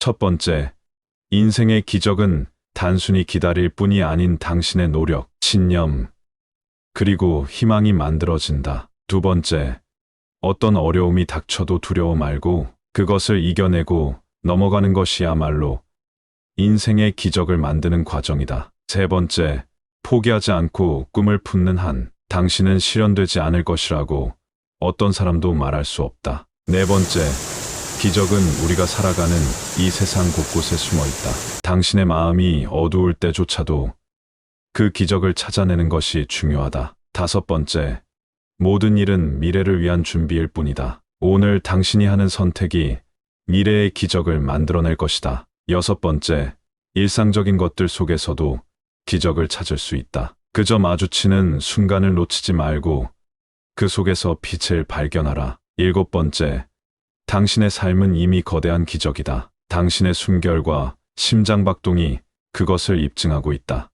첫 번째, 인생의 기적은 단순히 기다릴 뿐이 아닌 당신의 노력, 신념, 그리고 희망이 만들어진다. 두 번째, 어떤 어려움이 닥쳐도 두려워 말고 그것을 이겨내고 넘어가는 것이야말로 인생의 기적을 만드는 과정이다. 세 번째, 포기하지 않고 꿈을 품는 한 당신은 실현되지 않을 것이라고 어떤 사람도 말할 수 없다. 네 번째, 기적은 우리가 살아가는 이 세상 곳곳에 숨어 있다. 당신의 마음이 어두울 때조차도 그 기적을 찾아내는 것이 중요하다. 다섯 번째, 모든 일은 미래를 위한 준비일 뿐이다. 오늘 당신이 하는 선택이 미래의 기적을 만들어낼 것이다. 여섯 번째, 일상적인 것들 속에서도 기적을 찾을 수 있다. 그저 마주치는 순간을 놓치지 말고 그 속에서 빛을 발견하라. 일곱 번째, 당신의 삶은 이미 거대한 기적이다. 당신의 숨결과 심장박동이 그것을 입증하고 있다.